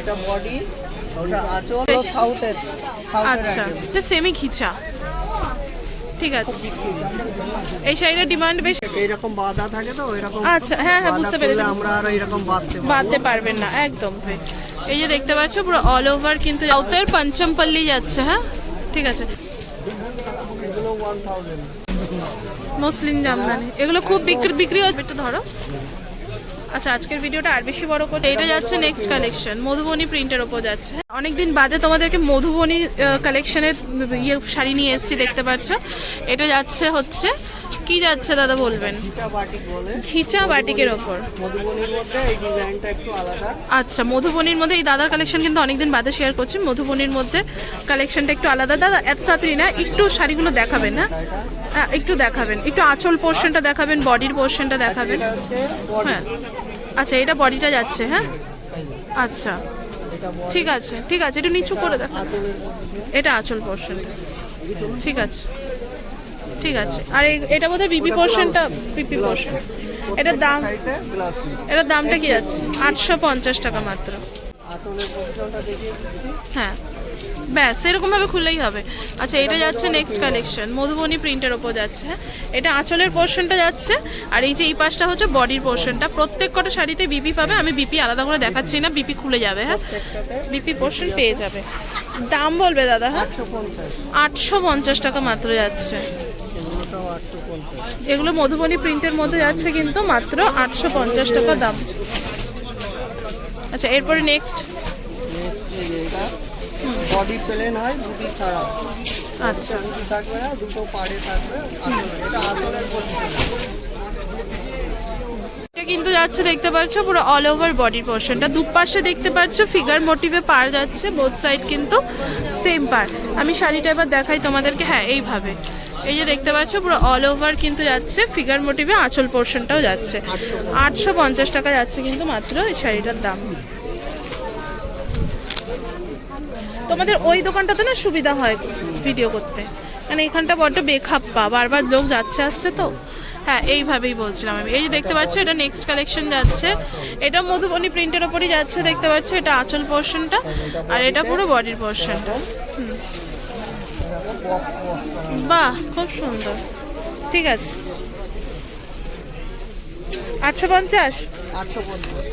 এটা বডি ওটা আঁচল ও সাউথের আচ্ছা এটা সেমি খিচা ঠিক আছে। এই শাড়িটার ডিমান্ড বেশ? এইরকম বাঁধা থাকে তো এরকম আচ্ছা, হ্যাঁ, হ্যাঁ, বুঝতে পেরেছি, আমরা আর এরকম বাঁধতে বাঁধতে পারবেন না একদম এই যে দেখতে পাচ্ছ পুরো অল ওভার কিন্তু সাউথের পঞ্চমপল্লি যাচ্ছে হ্যাঁ? ঠিক আছে। এগুলো মুসলিম জামদানি। এগুলো খুব বিক্রি বিক্রি হচ্ছে। একটু ধরো। আচ্ছা আজকের ভিডিওটা আর বেশি বড় করতে এটা যাচ্ছে নেক্সট কালেকশন মধুবনী প্রিন্টের ওপর যাচ্ছে। অনেকদিন বাদে তোমাদেরকে মধুবনী কালেকশনের ইয়ে শাড়ি নিয়ে এসেছি দেখতে পাচ্ছ। এটা যাচ্ছে হচ্ছে কি যাচ্ছে দাদা বলবেন? খিচা বাটিকের ওপর। আচ্ছা মধুবনীর মধ্যে এই দাদার কালেকশন কিন্তু অনেকদিন বাদে শেয়ার করছি। মধুবনির মধ্যে কালেকশনটা একটু আলাদা। দাদা এত তাড়াতাড়ি না একটু শাড়িগুলো দেখাবেন না হ্যাঁ, একটু দেখাবেন একটু আঁচল পোর্শনটা দেখাবেন বডির পোর্শনটা দেখাবেন। হ্যাঁ। আচ্ছা এটা বডিটা যাচ্ছে হ্যাঁ? আচ্ছা। ঠিক আছে ঠিক আছে একটু নিচু করে দেখা এটা আঁচল পোর্শনটা ঠিক আছে। ঠিক আছে। আর এই- এটা বোধহয় বিপি পোর্শনটা বিপি পোর্শন এটার দাম এটার দামটা কি যাচ্ছে? আটশো পঞ্চাশ টাকা মাত্র। হ্যাঁ। ব্যাস এরকম ভাবে খুললেই হবে। আচ্ছা এটা যাচ্ছে নেক্সট কালেকশন মধুবনী প্রিন্টের ওপর যাচ্ছে। হ্যাঁ এটা আঁচলের পোর্শনটা যাচ্ছে। আর এই যে এই পাশটা হচ্ছে বডির পোর্শনটা প্রত্যেক কটা শাড়িতে বিপি পাবে। আমি বিপি আলাদা করে দেখাচ্ছি না। বিপি খুলে যাবে হ্যাঁ? বিপি পোর্শন পেয়ে যাবে। দাম বলবে দাদা হ্যাঁ? আটশো পঞ্চাশ টাকা মাত্র যাচ্ছে। এগুলো মধুবনী প্রিন্টের মধ্যে যাচ্ছে কিন্তু মাত্র আটশো পঞ্চাশ টাকা দাম। আচ্ছা এরপরে নেক্সট নেক্সট বডি প্লেন হয় বুটি ছাড়া। আচ্ছা। বুটি থাকবে না দুটো পাড়ে থাকবে এটা আঁচলের কিন্তু যাচ্ছে দেখতে পাচ্ছ পুরো অল ওভার বডির পোর্শনটা দুপাশে দেখতে পাচ্ছ ফিগার মোটিভে পার যাচ্ছে বোথ সাইড কিন্তু সেম পার। আমি শাড়িটা এবার দেখাই তোমাদেরকে হ্যাঁ এইভাবে। এই যে দেখতে পাচ্ছ, পুরো অল ওভার কিন্তু যাচ্ছে ফিগার মোটিভে আঁচল পোর্শনটাও যাচ্ছে। আটশো পঞ্চাশ টাকা যাচ্ছে কিন্তু মাত্র এই শাড়িটার দাম। তোমাদের ওই দোকানটাতে না সুবিধা হয় ভিডিও করতে। মানে এখানটা বড্ড বেখাপ্পা, বারবার লোক যাচ্ছে আসছে তো। হ্যাঁ এইভাবেই বলছিলাম আমি। এই যে দেখতে পাচ্ছ, এটা নেক্সট কালেকশন যাচ্ছে। এটা মধুবনী প্রিন্টের ওপরই যাচ্ছে, দেখতে পাচ্ছ, এটা আঁচল পোর্শনটা আর এটা পুরো বডির পোর্শনটা করা বাহ খুব সুন্দর। ঠিক আছে। আটশো পঞ্চাশ?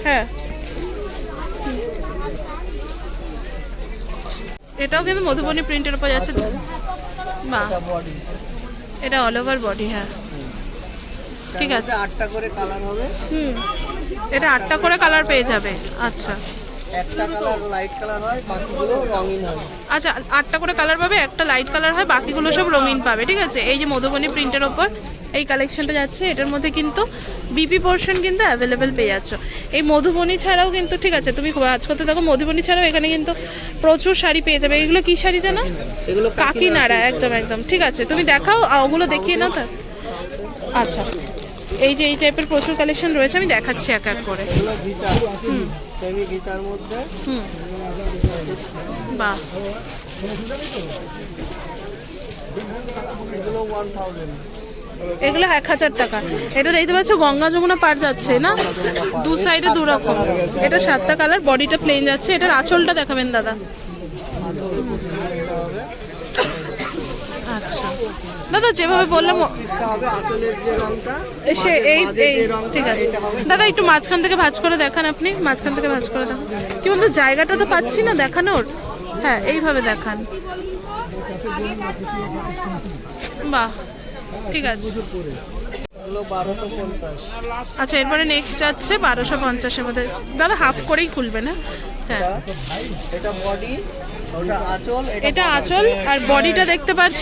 হ্যাঁ। এটাও কিন্তু মধুবনী প্রিন্টের উপর যাচ্ছে। বাহ। এটা বডি এটা অল ওভার বডি হ্যাঁ। ঠিক আছে। আটটা করে কালার হবে। হুম। এটা আটটা করে কালার পেয়ে যাবে। আচ্ছা। একটা কালার লাইট কালার হয় বাকিগুলো রঙিন হয়। আচ্ছা আটটা করে কালার পাবে একটা লাইট কালার হয় বাকিগুলো সব রঙিন পাবে ঠিক আছে? এই যে মধুবনী প্রিন্টের ওপর এই কালেকশনটা যাচ্ছে এটার মধ্যে কিন্তু বিপি পোর্শন কিন্তু অ্যাভেলেবেল পেয়ে যাচ্ছ। এই মধুবনী ছাড়াও কিন্তু ঠিক আছে তুমি আজ করতে দেখো মধুবনী ছাড়াও এখানে কিন্তু প্রচুর শাড়ি পেয়ে যাবে। এগুলো কি শাড়ি জানো? এগুলো কাকিনাড়া একদম একদম ঠিক আছে। তুমি দেখাও ওগুলো দেখিয়ে নাও তা। আচ্ছা এই যে এই টাইপের প্রচুর কালেকশন রয়েছে আমি দেখাচ্ছি এক এক করে। ঘিচা সেমি ঘিচার মধ্যে। হুম। বাহ। এগুলো ওয়ান থাউজেন্ড এগুলো এক হাজার টাকা। এটা দেখতে পাচ্ছ গঙ্গা যমুনা পার যাচ্ছে না? দু সাইডে দু রকম। এটা সাতটা কালার বডিটা প্লেন যাচ্ছে। এটার আঁচলটা দেখাবেন দাদা এটা হবে আচ্ছা দাদা যেভাবে বললাম মাঝে- এই এই ঠিক আছে। দাদা একটু মাঝখান থেকে ভাঁজ করে দেখান আপনি মাঝখান থেকে ভাঁজ করে দেখান। কি বলতো জায়গাটা তো পাচ্ছি না দেখানোর? হ্যাঁ এইভাবে দেখান। বাহ ঠিক আছে। আচ্ছা এরপরে নেক্সট যাচ্ছে বারোশো পঞ্চাশের মধ্যে। দাদা হাফ করেই খুলবেন হ্যাঁ হ্যাঁ। এটা বডি এটা আঁচল আর বডিটা দেখতে পাচ্ছ।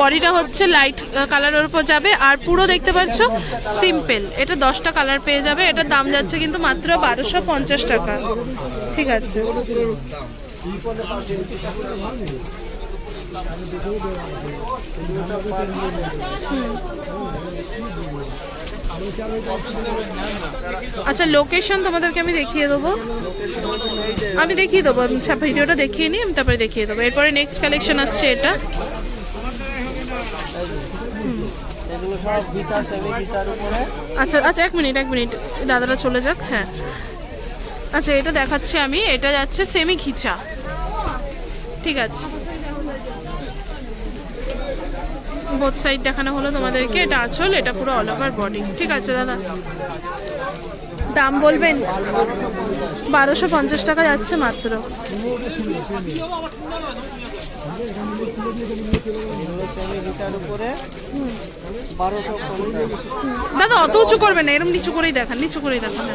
বডিটা হচ্ছে লাইট কালারের উপর যাবে আর পুরো দেখতে পাচ্ছ সিম্পল এটা দশটা কালার পেয়ে যাবে এটার দাম যাচ্ছে কিন্তু মাত্র বারোশো পঞ্চাশ টাকা। ঠিক আছে। আচ্ছা লোকেশন তোমাদেরকে আমি দেখিয়ে দেবো। আমি দেখিয়ে দেবো আমি ভিডিওটা দেখিয়ে নিই আমি তারপরে দেখিয়ে দেবো। এরপরে নেক্সট কালেকশন আসছে এটা। আচ্ছা আচ্ছা এক মিনিট এক মিনিট দাদারা চলে যাক হ্যাঁ। আচ্ছা এটা দেখাচ্ছি আমি এটা যাচ্ছে সেমি খিচা ঠিক আছে। বোথ সাইড দেখানো হলো তোমাদেরকে। এটা আঁচল, এটা পুরো অল ওভার বডি ঠিক আছে, দাদা? দাম বলবেন? বারোশো পঞ্চাশ টাকা যাচ্ছে মাত্র। দাদা, অত উঁচু করবে না এরকম নিচু করেই দেখান, নিচু করেই দেখান।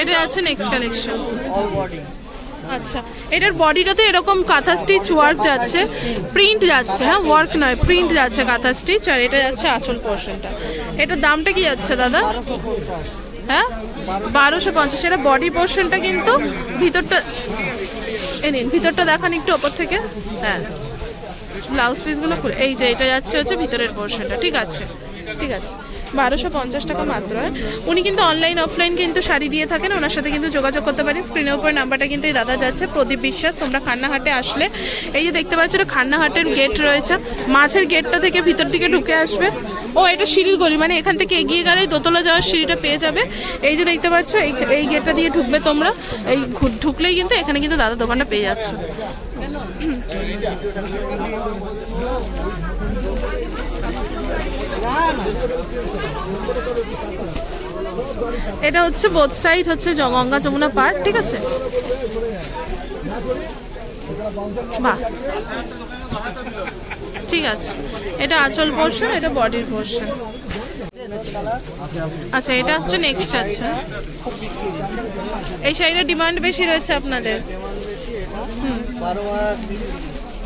এটা যাচ্ছে নেক্সট কালেকশন অল বডি আচ্ছা এটার বডিটাতে এরকম কাঁথা স্টিচ ওয়ার্ক যাচ্ছে। প্রিন্ট যাচ্ছে হ্যাঁ ওয়ার্ক নয় প্রিন্ট যাচ্ছে কাঁথা স্টিচ আর এটা যাচ্ছে আঁচল পোর্শনটা এটার দামটা কি যাচ্ছে দাদা? হ্যাঁ? বারোশো পঞ্চাশ এটা বডি পোর্শনটা কিন্তু ভিতরটা এ নিন, ভিতরটা দেখান একটু ওপর থেকে। হ্যাঁ ব্লাউজ পিসগুলো এই যে, এটা যাচ্ছে হচ্ছে ভিতরের পোর্শনটা ঠিক আছে ঠিক আছে। বারোশো পঞ্চাশ টাকা মাত্র? উনি কিন্তু অনলাইন অফলাইন কিন্তু শাড়ি দিয়ে থাকেন, ওনার সাথে কিন্তু যোগাযোগ করতে পারেন। স্ক্রিনের উপর নাম্বারটা কিন্তু এই দাদা যাচ্ছে, প্রদীপ বিশ্বাস। তোমরা খান্নাহাটে আসলে, এই যে দেখতে পাচ্ছ, এটা খান্নাহাটের গেট রয়েছে। মাঝের গেটটা থেকে ভিতর দিকে ঢুকে আসবে। ও, এটা সিঁড়ির গলি মানে এখান থেকে এগিয়ে গেলে দোতলা যাওয়ার সিঁড়িটা পেয়ে যাবে। এই যে দেখতে পাচ্ছ, এই এই গেটটা দিয়ে ঢুকবে তোমরা। এই ঢুকলেই কিন্তু এখানে কিন্তু দাদা দোকানটা পেয়ে যাচ্ছ। এটা হচ্ছে বোথ সাইড হচ্ছে গঙ্গা যমুনা পার্ক ঠিক আছে? বাহ। ঠিক আছে। এটা আঁচল পোর্শন এটা বডির পোর্শন আচ্ছা এটা হচ্ছে নেক্সট বিক্রি এই শাড়িটার ডিমান্ড বেশি রয়েছে আপনাদের। মাস,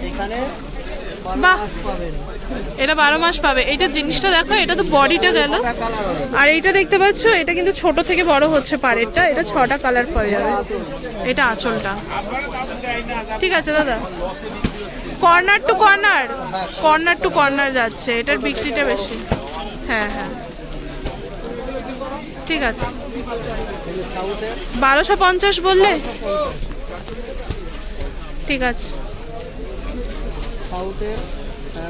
এখানে বাহ। এটা বারো মাস পাবে। এটা জিনিসটা দেখো, এটা তো বডিটা গেল। আর এইটা দেখতে পাচ্ছ, এটা কিন্তু ছোট থেকে বড় হচ্ছে পাড়েরটা। এটা ছটা কালার পাওয়া যাবে। এটা আঁচলটা। ঠিক আছে দাদা। Corner to corner corner to corner যাচ্ছে। এটার বিক্রিটা বেশি। হ্যাঁ হ্যাঁ। ঠিক আছে। বারোশো পঞ্চাশ বললে? ঠিক আছে। সাউথের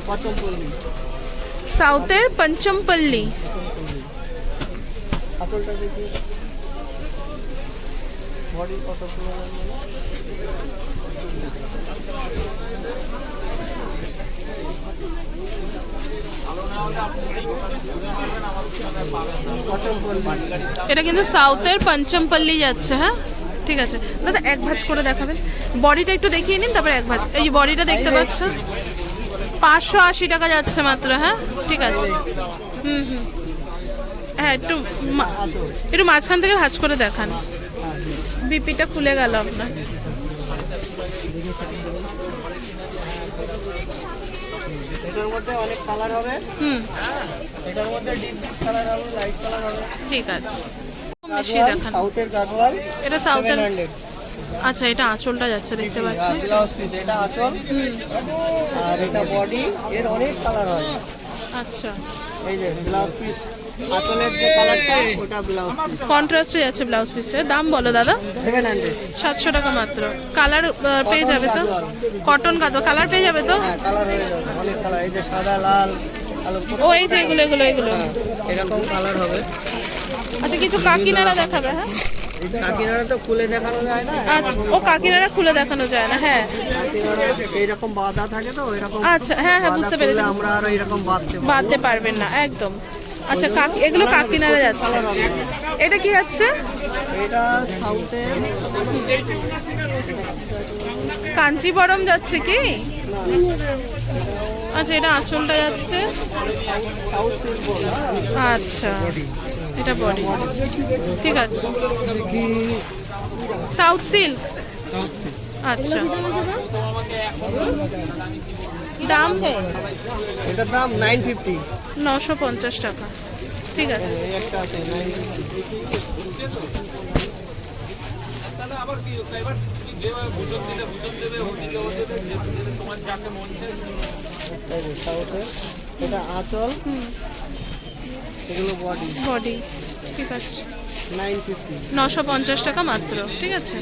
পচমপল্লি সাউথের পঞ্চমপল্লী আতলটা দেখি বডি কত পুরো পচমপল্লি এটা কিন্তু সাউথের পঞ্চমপল্লী যাচ্ছে হ্যাঁ? ঠিক আছে। দাদা এক ভাঁজ করে দেখাবেন। বডিটা একটু দেখিয়ে নিন তারপরে এক ভাজ। এই বডিটা দেখতে পাচ্ছ? পাঁচশো আশি টাকা যাচ্ছে মাত্র হ্যাঁ? ঠিক আছে। হুম হুম। হ্যাঁ একটু একটু মাঝখান থেকে ভাঁজ করে দেখান। বিপিটা খুলে গেল আপনার। এটার মধ্যে অনেক কালার হবে। হুম। এটার মধ্যে ডিপ ডিপ কালার হবে লাইট কালার হবে। ঠিক আছে। বেশি দেখান। সাউথের গাদোয়াল এটা সাউথের আচ্ছা এটা আঁচলটা যাচ্ছে দেখতে পাচ্ছি ব্লাউজ পিস এটা আঁচল। আর এটা বডি এর অনেক কালার হয়। আচ্ছা। এই যে ব্লাউজ পিস আঁচলের যে কালারটা ওটা ব্লাউজ কন্ট্রাস্টে যাচ্ছে ব্লাউজ পিসের দাম বলো দাদা। সাতশো টাকা মাত্র। কালার পেয়ে যাবে তো? কটন কাতো কালার পেয়ে যাবে তো? হ্যাঁ কালার হয়ে যাবে। অনেক কালার এই যে সাদা লাল ও এই যে এগুলো এগুলো এগুলো। হ্যাঁ, এরকম কালার হবে। আচ্ছা কিছু কাকিনারা দেখাবে হ্যাঁ? কাকিনাড়া তো খুলে দেখানো যায় না। আচ্ছা ও কাকিনারা খুলে দেখানো যায় না হ্যাঁ। কাকিনাড়া এইরকম বাঁধা থাকে তো এরকম আচ্ছা হ্যাঁ হ্যাঁ বুঝতে পেরেছি আমরা আরও এরকম বাঁধতে বাঁধতে পারবেন না একদম। আচ্ছা কাকি এগুলো কাকিনারা যাচ্ছে। এটা কি যাচ্ছে? এটা সাউথের কাঞ্চিবরম যাচ্ছে কি? আচ্ছা এটা আঁচলটা যাচ্ছে। আচ্ছা। এটা বডি ঠিক আছে। সাউথ সিল্ক আচ্ছা। দাম এটার দাম নাইন ফিফটি নশো পঞ্চাশ টাকা। ঠিক আছে। এটা আঁচল। এগুলো বডি বডি ঠিক আছে। নশো পঞ্চাশ টাকা মাত্র ঠিক আছে?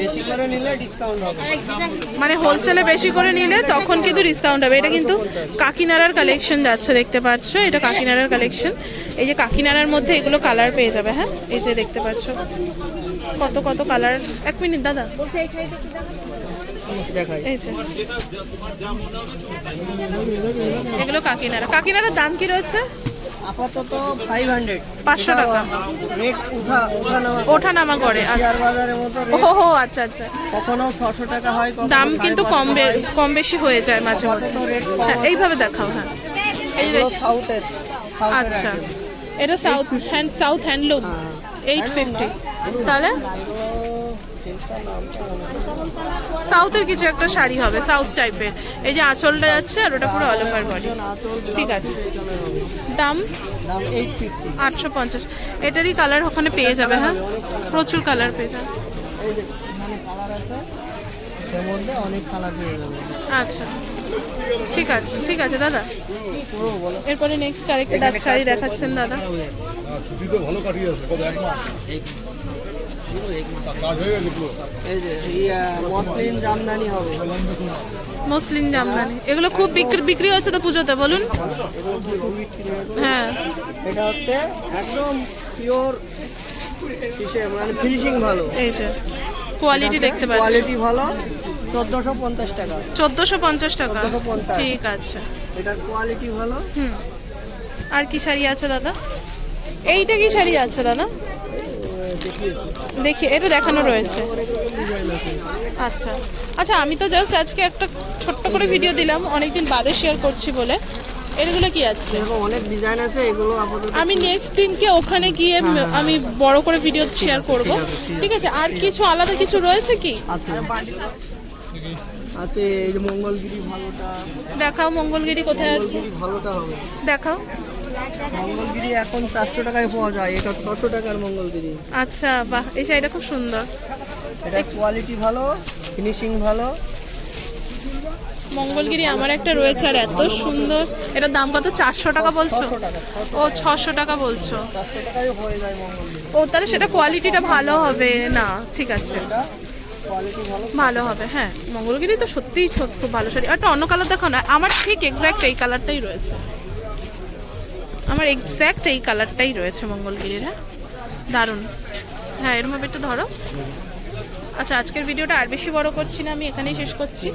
বেশি করে নিলে ডিসকাউন্ট হবে। মানে হোলসেলে বেশি করে নিলে তখন কিন্তু ডিসকাউন্ট হবে। এটা কিন্তু কাকিনাড়ার কালেকশন যাচ্ছে দেখতে পাচ্ছ? এটা কাকিনাড়ার কালেকশন এই যে কাকিনাড়ার মধ্যে এগুলো কালার পেয়ে যাবে হ্যাঁ? এই যে দেখতে পাচ্ছ। কত কত কালার এক মিনিট দাদা। দেখাই। এগুলো কাকিনাড়া। কাকিনাড়ার দাম কি রয়েছে? আপাতত ফাইভ হান্ড্রেড 500 টাকা। রেট উঠা উঠা নামা ওঠা নামা করে আচ্ছা। শেয়ার বাজারের মতো ও হো হো আচ্ছা আচ্ছা। কখনো ছশো টাকা হয় কখনো দাম কিন্তু কম কম বেশি হয়ে যায় মাঝে রেট হ্যাঁ এইভাবে দেখাও হ্যাঁ। এই যে সাউথের আচ্ছা। এটা south hand south handloom eight fifty তাহলে? সাউথের কিছু একটা শাড়ি হবে সাউথ টাইপের। এই যে আঁচলটা যাচ্ছে আর ওটা পুরো অল ওভার বডি ঠিক আছে। দাম? আটশো পঞ্চাশ। এটারই কালার ওখানে পেয়ে যাবে হ্যাঁ? প্রচুর কালার পেয়ে যাবে। আচ্ছা। ঠিক আছে ঠিক আছে দাদা। এরপরে নেক্সট আরেকটা শাড়ি দেখাচ্ছেন দাদা। ভালো কাটিয়ে মসলিন জামদানি হবে মুসলিম জামদানি। এগুলো খুব বিক্রি বিক্রি হচ্ছে তো পুজোতে বলুন। হয়েছে। হ্যাঁ। এটা হচ্ছে একদম পিওর মানে ফিনিশিং ভালো। এই যে কোয়ালিটি দেখতে পাচ্ছি। কোয়ালিটি ভালো চোদ্দোশো পঞ্চাশ টাকা। চোদ্দোশো পঞ্চাশ টাকা? 1450 ঠিক আছে। এটার কোয়ালিটি ভালো। হুম। আর কি শাড়ি আছে দাদা? এইটা কি শাড়ি আছে দাদা? দেখি এটা দেখানো রয়েছে। আচ্ছা। আচ্ছা আমি তো জাস্ট আজকে একটা ছোট্ট করে ভিডিও দিলাম অনেকদিন বাদে শেয়ার করছি বলে। এগুলো কি আছে? অনেক ডিজাইন আছে এগুলো আমি নেক্সট দিনকে ওখানে গিয়ে আমি বড় করে ভিডিও শেয়ার করব। ঠিক আছে আর কিছু আলাদা কিছু রয়েছে কি? আছে। আছে এই যে মঙ্গলগিরি ভালোটা। দেখাও মঙ্গলগিরি কোথায় আছে। ভালোটা হবে। দেখাও। মঙ্গলগিরি এখন চারশো টাকায় পাওয়া যায়। এটা ছশো টাকার মঙ্গলগিরি। আচ্ছা বাহ এই শাড়িটা খুব সুন্দর। এটা কোয়ালিটি ভালো ফিনিশিং ভালো। মঙ্গলগিরি আমার একটা রয়েছে আর এত সুন্দর। এটার দাম কত? চারশো টাকা বলছো? ও ছশো টাকা বলছো। হয়ে ও তাহলে সেটা কোয়ালিটিটা ভালো হবে। না ঠিক আছে। ভালো। হবে হ্যাঁ। মঙ্গলগিরি তো সত্যিই সত্যি খুব ভালো শাড়ি। একটা অন্য কালার দেখো না আমার ঠিক এক্স্যাক্ট এই কালারটাই রয়েছে। আমার এক্স্যাক্ট এই কালারটাই রয়েছে মঙ্গলগিরির হ্যাঁ? দারুণ। হ্যাঁ এরম ভাবে একটু ধরো। আচ্ছা আজকের ভিডিওটা আর বেশি বড় করছি না, আমি এখানেই শেষ করছি।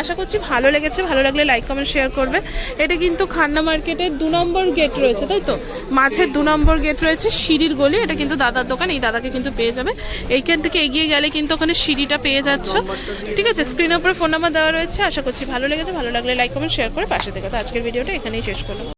আশা করছি ভালো লেগেছে, ভালো লাগলে লাইক কমেন্ট শেয়ার করবে। এটা কিন্তু খান্না মার্কেটের দু নম্বর গেট রয়েছে, তাই তো? মাঝের দু নম্বর গেট রয়েছে সিঁড়ির গলি, এটা কিন্তু দাদার দোকান, এই দাদাকে কিন্তু পেয়ে যাবে। এইখান থেকে এগিয়ে গেলে কিন্তু ওখানে সিঁড়িটা পেয়ে যাচ্ছ। ঠিক আছে স্ক্রিনের উপরে ফোন নাম্বার দেওয়া রয়েছে, আশা করছি ভালো লেগেছে, ভালো লাগলে লাইক কমেন্ট শেয়ার করে পাশে থেকে। তো আজকের ভিডিওটা এখানেই শেষ করলাম।